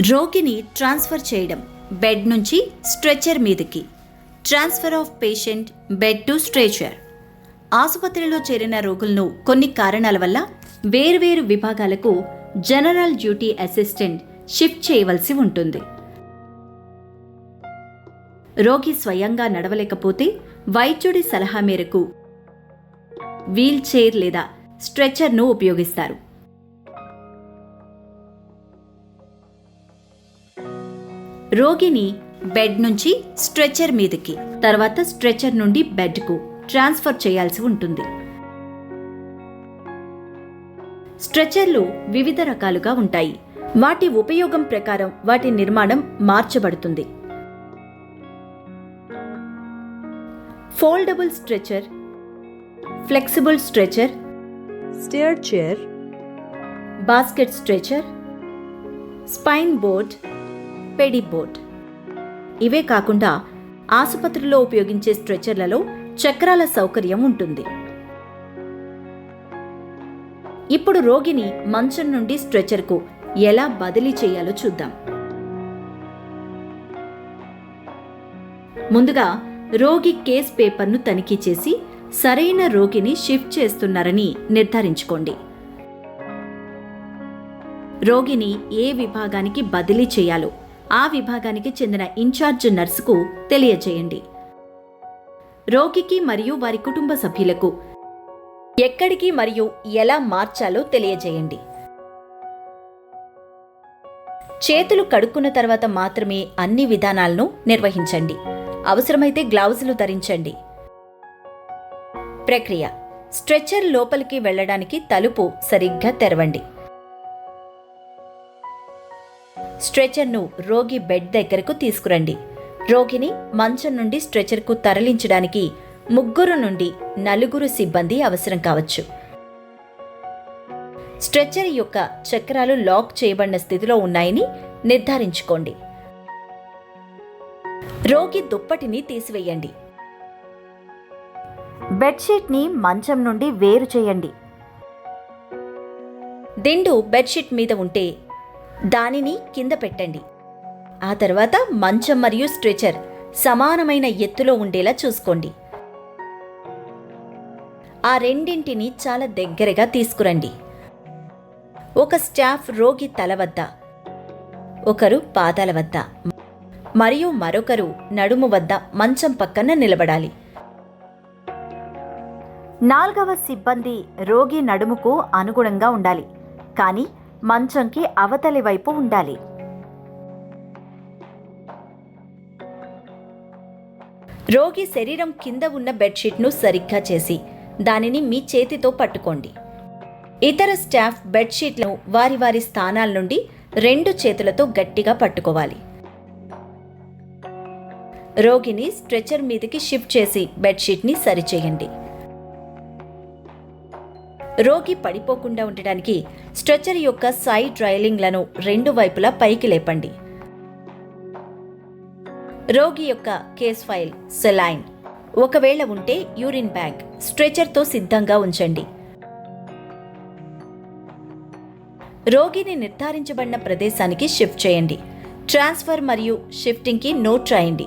రోగిని ట్రాన్స్ఫర్ చేయడం బెడ్ నుంచి స్ట్రెచర్ మీదకి. Transfer of patient bed to stretcher. ఆసుపత్రిలో చేరిన రోగులను కొన్ని కారణాల వల్ల వేర్వేరు విభాగాలకు జనరల్ డ్యూటీ అసిస్టెంట్ షిఫ్ట్ చేయవలసి ఉంటుంది. రోగి స్వయంగా నడవలేకపోతే వైద్యుడి సలహా మేరకు వీల్ చైర్ లేదా స్ట్రెచర్ను ఉపయోగిస్తారు. రోగిని బెడ్ నుంచి స్ట్రెచర్ మీదకి తర్వాత స్ట్రెచర్ నుండి బెడ్కు ట్రాన్స్ఫర్ చేయాల్సి ఉంటుంది. స్ట్రెచర్లు వివిధ రకాలుగా ఉంటాయి. వాటి ఉపయోగం ప్రకారం వాటి నిర్మాణం మార్చబడుతుంది. Foldable stretcher flexible stretcher stair chair, basket stretcher spine board pedi board ఇవే కాకుండా ఆసుపత్రిలో ఉపయోగించే స్ట్రెచర్లలో చక్రాల సౌకర్యం ఉంటుంది. ఇప్పుడు రోగిని మంచం నుండి స్ట్రెచర్కు ఎలా బదిలీ చేయాలో చూద్దాం. ముందుగా రోగి కేస్ పేపర్ను తనిఖీ చేసి సరైన రోగిని షిఫ్ట్ చేస్తున్నారని నిర్ధారించుకోండి. రోగిని ఏ విభాగానికి బదిలీ చేయాలో ఆ విభాగానికి చెందిన ఇన్ఛార్జ్ నర్సుకు తెలియజేయండి. రోగికి మరియు వారి కుటుంబ సభ్యులకు ఎక్కడికి మరియు ఎలా మార్చాలో తెలియజేయండి. చేతులు కడుక్కున్న తర్వాత మాత్రమే అన్ని విధానాలను నిర్వహించండి. అవసరమైతే గ్లౌజులు ధరించండి. ప్రక్రియ. స్ట్రెచ్చర్ లోపలికి వెళ్ళడానికి తలుపు సరిగ్గా తెరవండి. స్ట్రెచర్ను రోగి బెడ్ దగ్గరకు తీసుకురండి. రోగిని మంచం నుండి స్ట్రెచర్కు తరలించడానికి ముగ్గురు నుండి నలుగురు సిబ్బంది అవసరం కావచ్చు. స్ట్రెచర్ యొక్క చక్రాలు లాక్ చేయబడిన స్థితిలో ఉన్నాయని నిర్ధారించుకోండి. రోగి దుప్పటిని తీసివేయండి. బెడ్షీట్ని మంచం నుండి వేరు చేయండి. దిండు బెడ్షీట్ మీద ఉంటే దానిని కింద పెట్టండి. ఆ తర్వాత మంచం మరియు స్ట్రెచర్ సమానమైన ఎత్తులో ఉండేలా చూసుకోండి. ఆ రెండింటిని చాలా దగ్గరగా తీసుకురండి. ఒక స్టాఫ్ రోగి తల వద్ద ఒకరు పాదాల వద్ద మరియు మరొకరు నడుము వద్ద మంచం పక్కన నిలబడాలి. నాల్గవ సిబ్బంది రోగి నడుముకు అనుగుణంగా ఉండాలి. కానీ మంచంకి అవతలి వైపు ఉండాలి. రోగి శరీరం కింద ఉన్న బెడ్షీట్ను సరిగ్గా చేసి దానిని మీ చేతితో పట్టుకోండి. ఇతర స్టాఫ్ బెడ్షీట్లను వారి వారి స్థానాల నుండి రెండు చేతులతో గట్టిగా పట్టుకోవాలి. రోగిని స్ట్రెచర్ మీదకి షిఫ్ట్ చేసి బెడ్షీట్ని సరిచేయండి. రోగి పడిపోకుండా ఉండటానికి స్ట్రెచర్ యొక్క సైడ్ రైలింగ్లను రెండు వైపులా పైకి లేపండి. రోగి యొక్క కేస్ ఫైల్ సెలైన్. ఒకవేళ ఉంటే యూరిన్ బ్యాగ్ స్ట్రెచర్తో సిద్ధంగా ఉంచండి. రోగిని నిర్ధారించబడిన ప్రదేశానికి షిఫ్ట్ చేయండి. ట్రాన్స్ఫర్ మరియు షిఫ్టింగ్కి నోట్ రాయండి.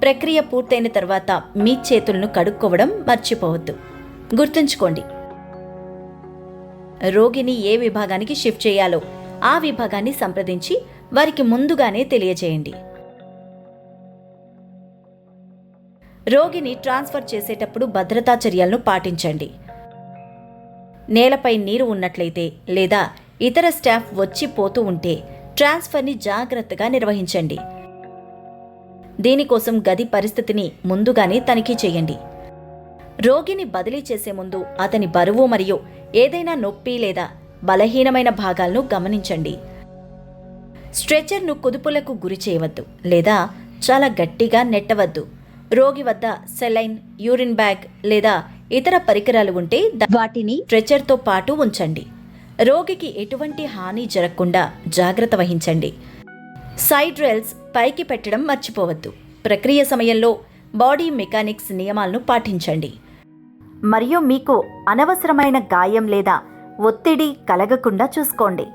ప్రక్రియ పూర్తయిన తర్వాత మీ చేతులను కడుక్కోవడం మర్చిపోవద్దు. గుర్తుంచుకోండి రోగిని ఏ విభాగానికి షిఫ్ట్ చేయాలో ఆ విభాగాన్ని సంప్రదించి వారికి ముందుగానే తెలియజేయండి రోగిని ట్రాన్స్ఫర్ చేసేటప్పుడు భద్రతా చర్యలను పాటించండి. నేలపై నీరు ఉన్నట్లయితే లేదా ఇతర స్టాఫ్ వచ్చి పోతూ ఉంటే ట్రాన్స్ఫర్ని జాగ్రత్తగా నిర్వహించండి. దీనికోసం గది పరిస్థితిని ముందుగానే తనిఖీ చేయండి. రోగిని బదిలీ చేసే ముందు అతని బరువు మరియు ఏదైనా నొప్పి లేదా బలహీనమైన భాగాలను గమనించండి. స్ట్రెచర్ను కుదుపులకు గురి చేయవద్దు లేదా చాలా గట్టిగా నెట్టవద్దు. రోగి వద్ద సెలైన్ యూరిన్ బ్యాగ్ లేదా ఇతర పరికరాలు ఉంటే వాటిని స్ట్రెచర్తో పాటు ఉంచండి. రోగికి ఎటువంటి హాని జరగకుండా జాగ్రత్త వహించండి. సైడ్ రైల్స్ పైకి పెట్టడం మర్చిపోవద్దు. ప్రక్రియ సమయంలో బాడీ మెకానిక్స్ నియమాలను పాటించండి. మరియు మీకు అనవసరమైన గాయం లేదా ఒత్తిడి కలగకుండా చూసుకోండి.